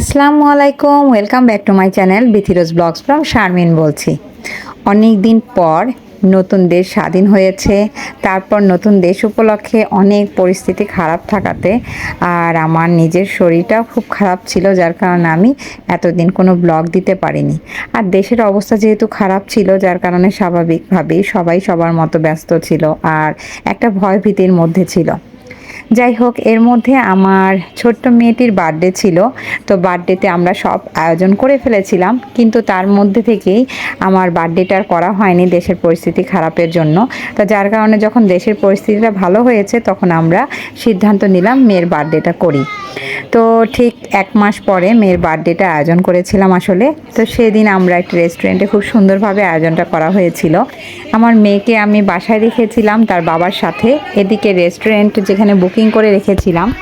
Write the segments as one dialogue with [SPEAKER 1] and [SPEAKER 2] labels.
[SPEAKER 1] আসসালামু আলাইকুম welcome back to my channel Bithirose blogs from Sharmin বলছি। অনেক দিন পর নতুন দেশ স্বাধীন হয়েছে, তারপর নতুন দেশ উপলক্ষে অনেক পরিস্থিতি খারাপ থাকাতে আর আমার নিজের শরীরটাও খুব খারাপ ছিল, যার কারণে আমি এতদিন কোনো ব্লগ দিতে পারিনি। আর দেশের অবস্থা যেহেতু খারাপ ছিল, যার কারণে স্বাভাবিকভাবেই সবাই সবার মতো ব্যস্ত ছিল আর একটা ভয় ভীতির মধ্যে ছিল। যাই হোক, এর মধ্যে আমার ছোট্ট মেয়েটির বার্থডে ছিল। তো বার্থডেতে আমরা সব আয়োজন করে ফেলেছিলাম। কিন্তু তার মধ্যে থেকেই আমার বার্থডেটা করা হয়নি দেশের পরিস্থিতি খারাপের জন্য। তো যার কারণে যখন দেশের পরিস্থিতিটা ভালো হয়েছে, তখন আমরা সিদ্ধান্ত নিলাম মেয়ের বার্থডেটা করি। তো ঠিক এক মাস পরে মেয়ের বার্থডেটা আয়োজন করেছিলাম আসলে। তো সেদিন আমরা একটা রেস্টুরেন্টে খুব সুন্দরভাবে আয়োজনটা করা হয়েছিল। আমার মেয়েকে আমি বাসায় রেখেছিলাম তার বাবার সাথে। এদিকে রেস্টুরেন্ট যেখানে বুকিং করে রেখেছিলাম।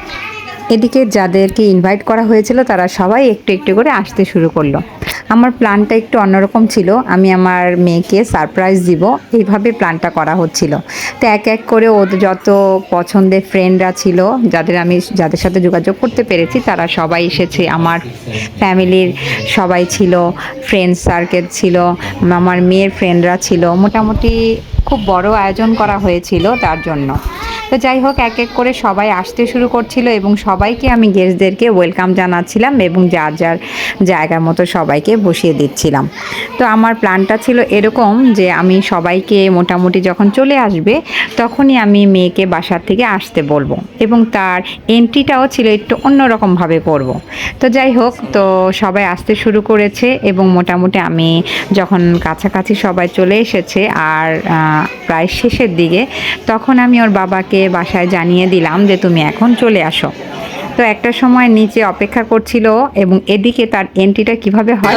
[SPEAKER 1] এদিকে যাদেরকে ইনভাইট করা হয়েছিল, তারা সবাই একটু একটু করে আসতে শুরু করল। আমার প্ল্যানটা একটু অন্যরকম ছিল। আমি আমার মেয়েকে সারপ্রাইজ দিব। এইভাবে প্ল্যানটা করা হচ্ছিল। তো এক এক করে ওদের যত পছন্দের ফ্রেন্ডরা ছিল, যাদের আমি যাদের সাথে যোগাযোগ করতে পেরেছি, তারা সবাই এসেছে। আমার ফ্যামিলির সবাই ছিল ফ্রেন্ড সার্কেল ছিল, আমার মেয়ের ফ্রেন্ডরা ছিল। মোটামুটি খুব বড় আয়োজন করা হয়েছিল তার জন্য। তো যাই হোক, এক এক করে সবাই আসতে শুরু করছিল এবং সবাইকে আমি গেস্টদেরকে ওয়েলকাম জানাচ্ছিলাম এবং যার যার জায়গার মতো সবাইকে বসিয়ে দিচ্ছিলাম তো আমার প্ল্যানটা ছিল এরকম যে আমি সবাইকে মোটামুটি যখন চলে আসবে, তখনই আমি মেয়েকে বাসার থেকে আসতে বলব এবং তার এন্ট্রিটাও ছিল একটু অন্যরকমভাবে করব। তো যাই হোক, তো সবাই আসতে শুরু করেছে এবং মোটামুটি আমি যখন কাছাকাছি সবাই চলে এসেছে আর প্রায় শেষের দিকে, তখন আমি ওর বাবাকে বাসায় জানিয়ে দিলাম যে তুমি এখন চলে আসো। তো একটা সময় নিচে অপেক্ষা করছিল এবং এদিকে তার এন্ট্রিটা কীভাবে হয়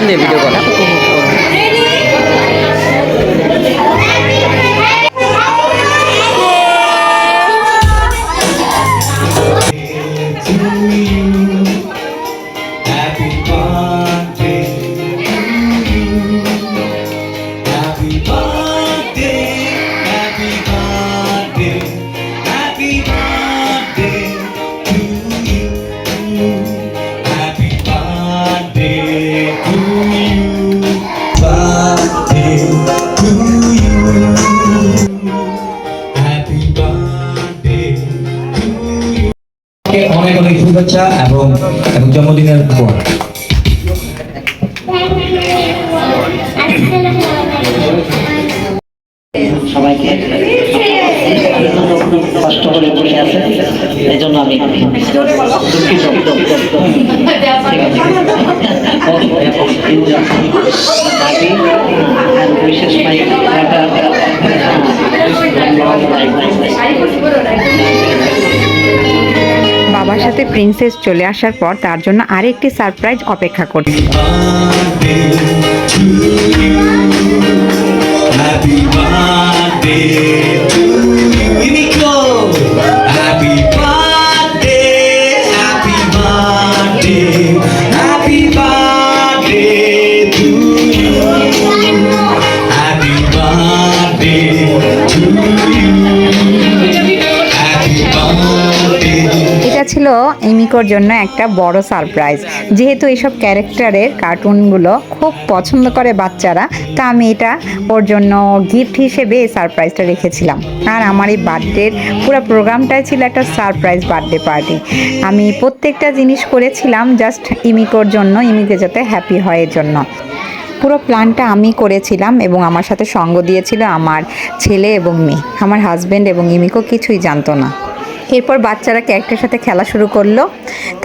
[SPEAKER 2] শুভেচ্ছা এবং এবং জন্মদিনের পর
[SPEAKER 3] সবাইকে কষ্ট করে বসে আছে এই জন্য আমি দুঃখিত। Happy
[SPEAKER 1] সাথে প্রিন্সেস চলে আসার পর তার জন্য আরেকটি সারপ্রাইজ অপেক্ষা করছে।
[SPEAKER 2] Happy birthday to you. Happy
[SPEAKER 1] এমিকোর জন্য একটা বড় সারপ্রাইজ। যেহেতু এইসব ক্যারেক্টারের কার্টুনগুলো খুব পছন্দ করে বাচ্চারা, তা আমি এটা ওর জন্য গিফট হিসেবে এই সারপ্রাইজটা রেখেছিলাম। আর আমার এই বার্থডের পুরো প্রোগ্রামটাই ছিল একটা সারপ্রাইজ বার্থডে পার্টি আমি প্রত্যেকটা জিনিস করেছিলাম জাস্ট ইমিকোর জন্য ইমিকে যাতে হ্যাপি হয় এর জন্য। পুরো প্ল্যানটা আমি করেছিলাম এবং আমার সাথে সঙ্গ দিয়েছিল আমার ছেলে এবং মেয়ে। আমার হাজব্যান্ড এবং ইমিকো কিছুই জানতো না। এরপর বাচ্চারা কেকটার সাথে খেলা শুরু করল।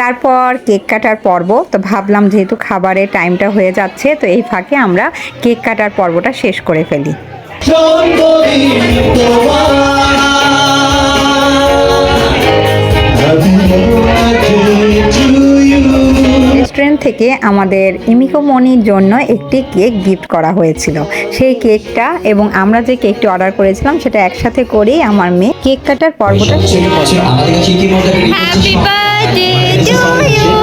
[SPEAKER 1] তারপর কেক কাটার পর্ব, তো ভাবলাম যেহেতু খাবারের টাইমটা হয়ে যাচ্ছে, তো এই ফাঁকে আমরা কেক কাটার পর্বটা শেষ করে ফেলি। থেকে আমাদের ইমিকো মনির জন্য একটি কেক গিফট করা হয়েছিল সেই কেকটা এবং আমরা যে কেকটি অর্ডার করেছিলাম সেটা একসাথে করেই আমার মেয়ে কেক কাটার পর্বটা শুরু করল
[SPEAKER 2] আমাদের
[SPEAKER 4] Happy birthday to you.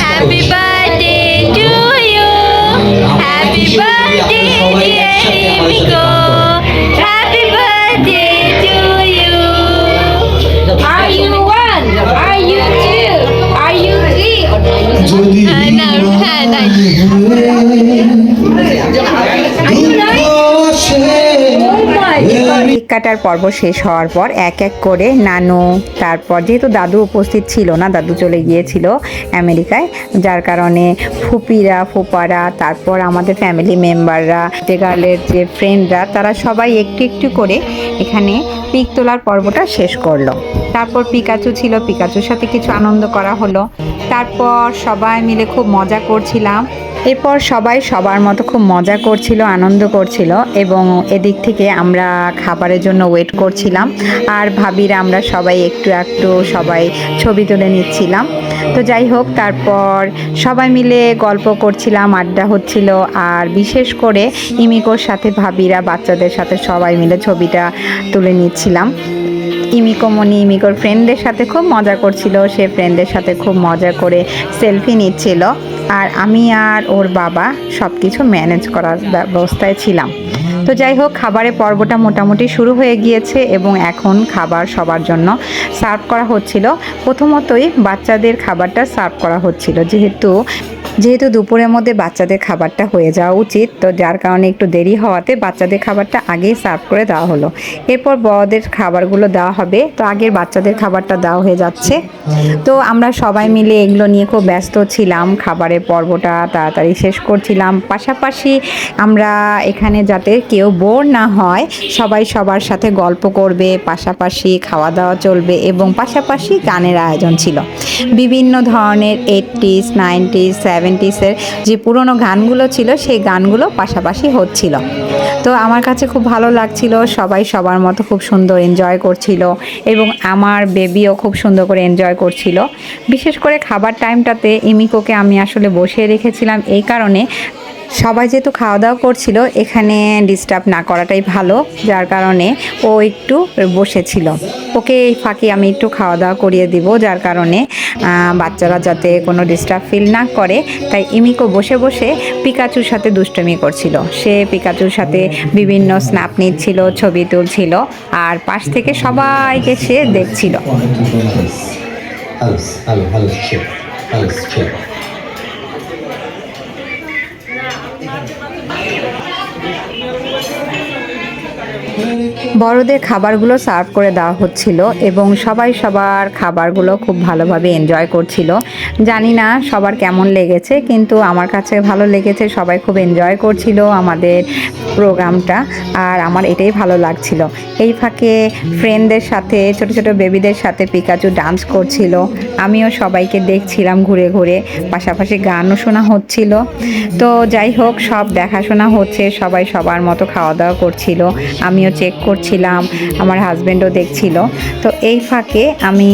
[SPEAKER 4] Happy birthday to you. Happy birthday, dear Miko.
[SPEAKER 1] কাটার পর্ব শেষ হওয়ার পর এক এক করে নানু, তারপর যেহেতু দাদু উপস্থিত ছিল না, দাদু চলে গিয়েছিল আমেরিকায়, যার কারণে ফুপিরা, ফুপারা, তারপর আমাদের ফ্যামিলি মেম্বাররা গার্লের যে ফ্রেন্ডরা তারা সবাই একটু একটু করে এখানে পিক তোলার পর্বটা শেষ করল। তারপর পিকাচু ছিল, পিকাচুর সাথে কিছু আনন্দ করা হলো। তারপর সবাই মিলে খুব মজা করছিলাম। এরপর সবাই সবার মতো খুব মজা করছিল, আনন্দ করছিল এবং এদিক থেকে আমরা খাবারের জন্য ওয়েট করছিলাম। আর ভাবিরা আমরা সবাই একটু একটু সবাই ছবি তুলে নিচ্ছিলাম। তো যাই হোক, তারপর সবাই মিলে গল্প করছিলাম, আড্ডা হচ্ছিল আর বিশেষ করে ইমিকোর সাথে ভাবিরা বাচ্চাদের সাথে সবাই মিলে ছবিটা তুলে নিচ্ছিলাম। ইমিকো মনি ইমিকোর ফ্রেন্ডদের সাথে খুব মজা করছিল, সে ফ্রেন্ডদের সাথে খুব মজা করে সেলফি নিচ্ছিল। আর আমি আর ওর বাবা সব কিছু ম্যানেজ করার ব্যবস্থায় ছিলাম। তো যাই হোক, খাবারের পর্বটা মোটামুটি শুরু হয়ে গিয়েছে এবং এখন খাবার সবার জন্য সার্ভ করা হচ্ছিল। প্রথমতই বাচ্চাদের খাবারটা সার্ভ করা হচ্ছিল, যেহেতু যেহেতু দুপুরের মধ্যে বাচ্চাদের খাবারটা হয়ে যাওয়া উচিত, তো যার কারণে একটু দেরি হওয়াতে বাচ্চাদের খাবারটা আগেই সার্ভ করে দেওয়া হলো। এরপর বড়দের খাবারগুলো দেওয়া হবে, তো আগের বাচ্চাদের খাবারটা দেওয়া হয়ে যাচ্ছে। তো আমরা সবাই মিলে এগুলো নিয়ে খুব ব্যস্ত ছিলাম, খাবারের পর্বটা তাড়াতাড়ি শেষ করছিলাম। পাশাপাশি আমরা এখানে যাতে কেউ বোর না হয়, সবাই সবার সাথে গল্প করবে, পাশাপাশি খাওয়া দাওয়া চলবে এবং পাশাপাশি গানের আয়োজন ছিল। বিভিন্ন ধরনের এইটিস নাইনটিস সেভেন্টিসের যে পুরনো গানগুলো ছিল, সেই গানগুলো পাশাপাশি হচ্ছিল। তো আমার কাছে খুব ভালো লাগছিল, সবাই সবার মতো খুব সুন্দর এনজয় করছিল এবং আমার বেবিও খুব সুন্দর করে এনজয় করছিল। বিশেষ করে খাবার টাইমটাতে ইমিকোকে আমি আসলে বসিয়ে রেখেছিলাম, এই কারণে সবাই যেহেতু খাওয়া দাওয়া করছিল এখানে ডিস্টার্ব না করাটাই ভালো যার কারণে ও একটু বসেছিল ওকে এই ফাঁকে আমি একটু খাওয়া দাওয়া করিয়ে দিব যার কারণে বাচ্চারা যাতে কোনো ডিস্টার্ব ফিল না করে তাই ইমিকো বসে বসে পিকাচুর সাথে দুষ্টমি করছিল সে পিকাচুর সাথে বিভিন্ন স্ন্যাপ নিচ্ছিল ছবি তুলছিল আর পাশ থেকে সবাইকে সে দেখছিল
[SPEAKER 2] chill. Alice, chill.
[SPEAKER 1] বড়দের খাবারগুলো সার্ভ করে দেওয়া হচ্ছিল এবং সবাই সবার খাবারগুলো খুব ভালোভাবে এনজয় করছিল। জানি না সবার কেমন লেগেছে, কিন্তু আমার কাছে ভালো লেগেছে, সবাই খুব এনজয় করছিল আমাদের প্রোগ্রামটা, আর আমার এটাই ভালো লাগছিল। এই ফাঁকে ফ্রেন্ডদের সাথে, ছোট ছোট বেবিদের সাথে পিকাচু ডান্স করছিল। আমিও সবাইকে দেখছিলাম ঘুরে ঘুরে, পাশাপাশি গানও শোনা হচ্ছিল। তো যাই হোক, সব দেখাশোনা হচ্ছে, সবাই সবার মতো খাওয়া দাওয়া করছিল। আমিও চেক করছিলাম আমার হাজব্যান্ডও দেখছিল। তো এই ফাঁকে আমি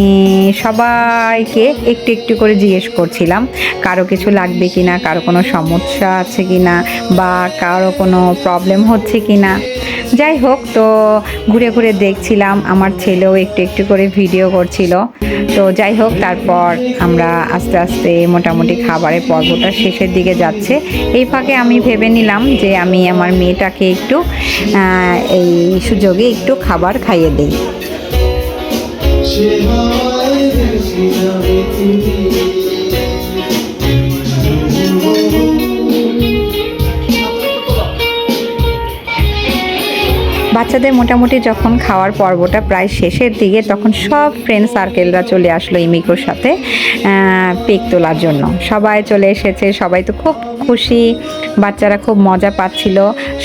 [SPEAKER 1] সবাইকে একটু একটু করে জিজ্ঞেস করছিলাম কারও কিছু লাগবে কি না কারও কোনো সমস্যা আছে কি না বা কারও কোনো প্রবলেম হচ্ছে কি না যাই হোক তো ঘুরে ঘুরে দেখছিলাম আমার ছেলেও একটু একটু করে ভিডিও করছিল। তো যাই হোক তারপর আমরা আস্তে আস্তে মোটামুটি খাবারের পর্বটা শেষের দিকে যাচ্ছে। এই ফাঁকে আমি ভেবে নিলাম যে আমি আমার মেয়েটাকে একটু আহ, এই সুযোগে একটু খাবার খাইয়ে দিই। বাচ্চাদের মোটামুটি যখন খাওয়ার পর্বটা প্রায় শেষের দিকে, তখন সব ফ্রেন্ড সার্কেলরা চলে আসলো ইমিকোর সাথে পিক তোলার জন্য। সবাই চলে এসেছে, সবাই তো খুব খুশি, বাচ্চারা খুব মজা পাচ্ছিল।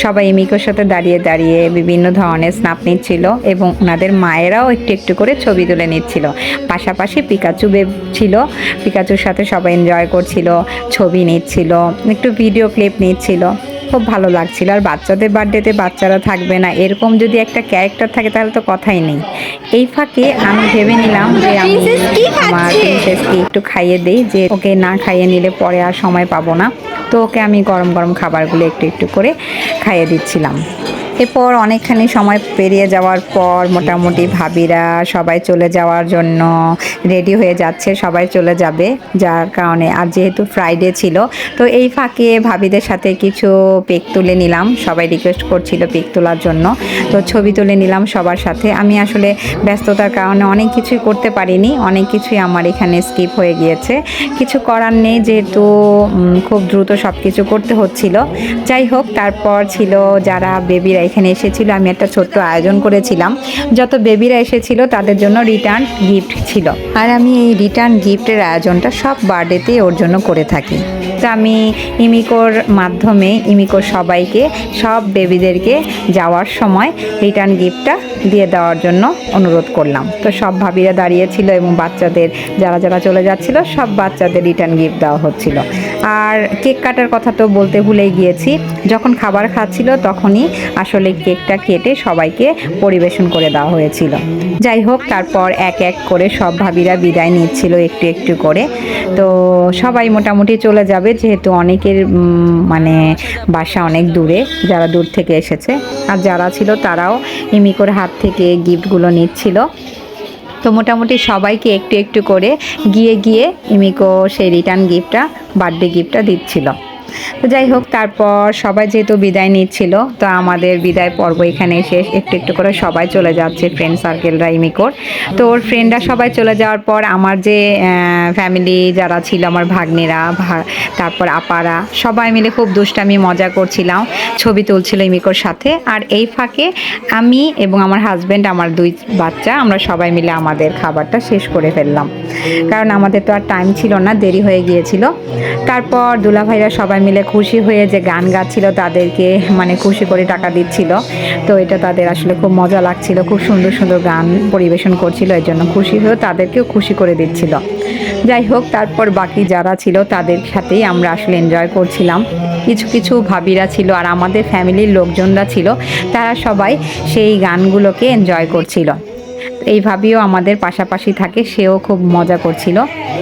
[SPEAKER 1] সবাই ইমিকোর সাথে দাঁড়িয়ে দাঁড়িয়ে বিভিন্ন ধরনের স্নাপ নিচ্ছিল এবং ওনাদের মায়েরাও একটু একটু করে ছবি তুলে নিচ্ছিল। পাশাপাশি পিকাচু বেব ছিল পিকাচুর সাথে সবাই এনজয় করছিল, ছবি নিচ্ছিল, একটু ভিডিও ক্লিপ নিচ্ছিল। খুব ভালো লাগছিল। আর বাচ্চাদের বার্থডেতে বাচ্চারা থাকবে না। এরকম যদি একটা ক্যারেক্টার থাকে তাহলে তো কথাই নেই। এই ফাঁকে আমি ভেবে নিলাম যে আমি আমার প্রিন্সেসকে একটু খাইয়ে দিই যে ওকে না খাইয়ে নিলে পরে আর সময় পাবো না। তো ওকে আমি গরম গরম খাবারগুলো একটু একটু করে খাইয়ে দিচ্ছিলাম। এরপর অনেকখানি সময় পেরিয়ে যাওয়ার পর মোটামুটি ভাবিরা সবাই চলে যাওয়ার জন্য রেডি হয়ে যাচ্ছে, সবাই চলে যাবে। যার কারণে আর যেহেতু ফ্রাইডে ছিল, তো এই ফাঁকে ভাবিদের সাথে কিছু পেক তুলে নিলাম। সবাই রিকোয়েস্ট করছিল পিক তোলার জন্য, তো ছবি তুলে নিলাম সবার সাথে। আমি আসলে ব্যস্ততার কারণে অনেক কিছুই করতে পারিনি, অনেক কিছুই আমার এখানে স্কিপ হয়ে গিয়েছে। কিছু করার নেই যেহেতু খুব দ্রুত সব কিছু করতে হচ্ছিল। যাই হোক, তারপর ছিল যারা বেবিরা এখানে এসেছিল, আমি একটা ছোট্ট আয়োজন করেছিলাম। যত বেবিরা এসেছিল, তাদের জন্য রিটার্ন গিফট ছিল। আর আমি এই রিটার্ন গিফটের আয়োজনটা সব বার্থডেতে ওর জন্য করে থাকি। তো আমি ইমিকোর মাধ্যমে ইমিকোর সবাইকে, সব বেবিদেরকে যাওয়ার সময় রিটার্ন গিফটটা দিয়ে দেওয়ার জন্য অনুরোধ করলাম। তো সব ভাবিরা দাঁড়িয়েছিল এবং বাচ্চাদের, যারা যারা চলে যাচ্ছিল, সব বাচ্চাদের রিটার্ন গিফট দেওয়া হচ্ছিল। আর কেক কাটার কথা তো বলতে ভুলেই গিয়েছি। যখন খাবার খাচ্ছিল তখনই আসলে কেকটা কেটে সবাইকে পরিবেশন করে দেওয়া হয়েছিল। যাই হোক, তারপর এক এক করে সব ভাবিরা বিদায় নিচ্ছিল একটু একটু করে। তো সবাই মোটামুটি চলে যাবে, যেহেতু অনেকের মানে বাসা অনেক দূরে, যারা দূর থেকে এসেছে। আর যারা ছিল তারাও ইমিকোর হাত থেকে গিফটগুলো নিচ্ছিল। তো মোটামুটি সবাইকে একটু একটু করে গিয়ে গিয়ে ইমিকো সেই রিটার্ন গিফটটা, বার্থডে গিফটটা দিচ্ছিল। তো যাই হোক, তারপর সবাই যেহেতু বিদায় নিচ্ছিল, তো আমাদের বিদায় পর্ব এখানে শেষ। একটু একটু করে সবাই চলে যাচ্ছে ফ্রেন্ড সার্কেলরা ইমিকোর। তো ওর ফ্রেন্ডরা সবাই চলে যাওয়ার পর আমার যে ফ্যামিলি যারা ছিল, আমার ভাগ্নেরা তারপর আপারা, সবাই মিলে খুব দুষ্টামি, মজা করছিলাম, ছবি তুলছিল ইমিকোর সাথে। আর এই ফাঁকে আমি এবং আমার হাজব্যান্ড আমার দুই বাচ্চা, আমরা সবাই মিলে আমাদের খাবারটা শেষ করে ফেললাম। কারণ আমাদের তো আর টাইম ছিল না, দেরি হয়ে গিয়েছিল। তারপর দুলাভাইরা সবাই মিলে খুশি হয়ে যে গান গাচ্ছিল তাদেরকে মানে খুশি করে টাকা দিচ্ছিল। তো এটা তাদের আসলে খুব মজা লাগছিল, খুব সুন্দর সুন্দর গান পরিবেশন করছিল, এর জন্য খুশি হয়ে তাদেরকেও খুশি করে দিচ্ছিল। যাই হোক, তারপর বাকি যারা ছিল তাদের সাথেই আমরা আসলে এনজয় করছিলাম। কিছু কিছু ভাবিরা ছিল আর আমাদের ফ্যামিলির লোকজনরা ছিল, তারা সবাই সেই গানগুলোকে এনজয় করছিল। এইভাবেও আমাদের পাশাপাশি থাকে, সেও খুব মজা করছিল।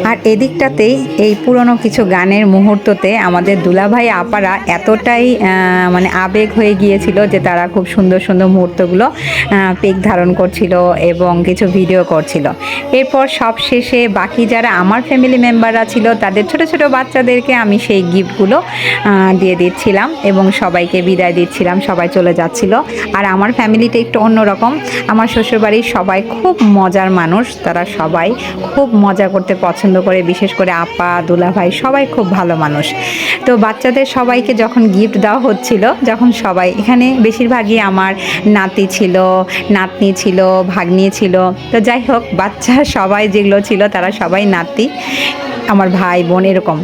[SPEAKER 1] আর এদিকটাতেই এই পুরনো কিছু গানের মুহূর্ততে আমাদের দুলাভাই আপারা এতটাই মানে আবেগ হয়ে গিয়েছিল যে তারা খুব সুন্দর সুন্দর মুহূর্তগুলো পিক ধারণ করছিল এবং কিছু ভিডিও করছিল। এরপর সব শেষে বাকি যারা আমার ফ্যামিলি মেম্বাররা ছিল, তাদের ছোট ছোট বাচ্চাদেরকে আমি সেই গিফটগুলো দিয়ে দিচ্ছিলাম এবং সবাইকে বিদায় দিচ্ছিলাম, সবাই চলে যাচ্ছিল। আর আমার ফ্যামিলিটা একটু অন্যরকম। আমার শ্বশুরবাড়ির সবাই খুব মজার মানুষ তারা সবাই। খুব মজা করতে পছন্দ করে, বিশেষ করে আপা, দুলাভাই, সবাই খুব ভালো মানুষ। তো বাচ্চাদের সবাইকে যখন গিফট দেওয়া হচ্ছিল, যখন সবাই, এখানে বেশিরভাগই আমার নাতি ছিল, নাতনি ছিল, ভাগ্নি ছিল। তো যাই হোক, বাচ্চা সবাই যেগুলো ছিল, তারা সবাই নাতি, আমার ভাই বোন এরকম।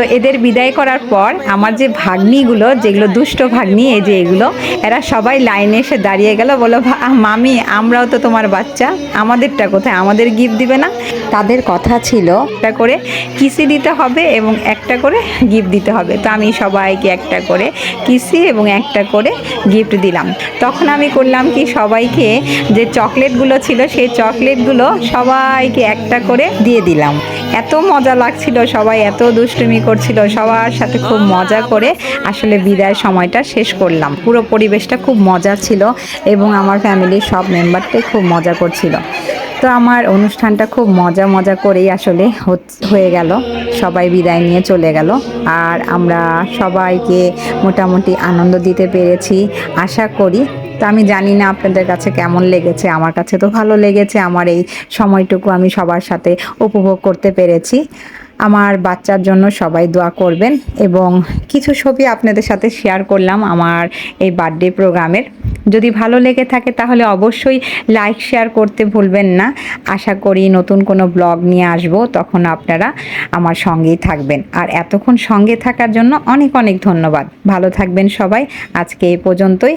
[SPEAKER 1] তো এদের বিদায় করার পর আমার যে ভাগ্নিগুলো, যেগুলো দুষ্ট ভাগ্নি, এই যে এগুলো, এরা সবাই লাইনে এসে দাঁড়িয়ে গেল বলো মামি, আমরাও তো তোমার বাচ্চা, আমাদেরটা কোথায়? আমাদের গিফট দিবে না? তাদের কথা ছিল একটা করে কিসি দিতে হবে এবং একটা করে গিফট দিতে হবে। তো আমি সবাইকে একটা করে কিসি এবং একটা করে গিফট দিলাম। তখন আমি করলাম কি, সবাইকে যে চকলেটগুলো ছিল, সেই চকলেটগুলো সবাইকে একটা করে দিয়ে দিলাম। এত মজা লাগছিল, সবাই এত দুষ্টুমি করছিল, সবার সাথে খুব মজা করে আসলে বিদায় সময়টা শেষ করলাম। পুরো পরিবেশটা খুব মজার ছিল এবং আমার ফ্যামিলির সব মেম্বারটাই খুব মজা করছিল। তো আমার অনুষ্ঠানটা খুব মজা মজা করেই আসলে হয়ে গেল, সবাই বিদায় নিয়ে চলে গেল। আর আমরা সবাইকে মোটামুটি আনন্দ দিতে পেরেছি, আশা করি তো আমি জানি না আপনাদের কাছে কেমন লেগেছে, আমার কাছে তো ভালো লেগেছে, আমার এই সময়টুকু আমি সবার সাথে উপভোগ করতে পেরেছি। আমার বাচ্চার জন্য সবাই দোয়া করবেন এবং কিছু ছবি আপনাদের সাথে শেয়ার করলাম আমার এই বার্থডে প্রোগ্রামের যদি ভালো লেগে থাকে তাহলে অবশ্যই লাইক শেয়ার করতে ভুলবেন না। আশা করি নতুন কোনো ব্লগ নিয়ে আসব, তখন আপনারা আমার সঙ্গেই থাকবেন। আর এতক্ষণ সঙ্গে থাকার জন্য অনেক অনেক ধন্যবাদ। ভালো থাকবেন সবাই। আজকে এই পর্যন্তই।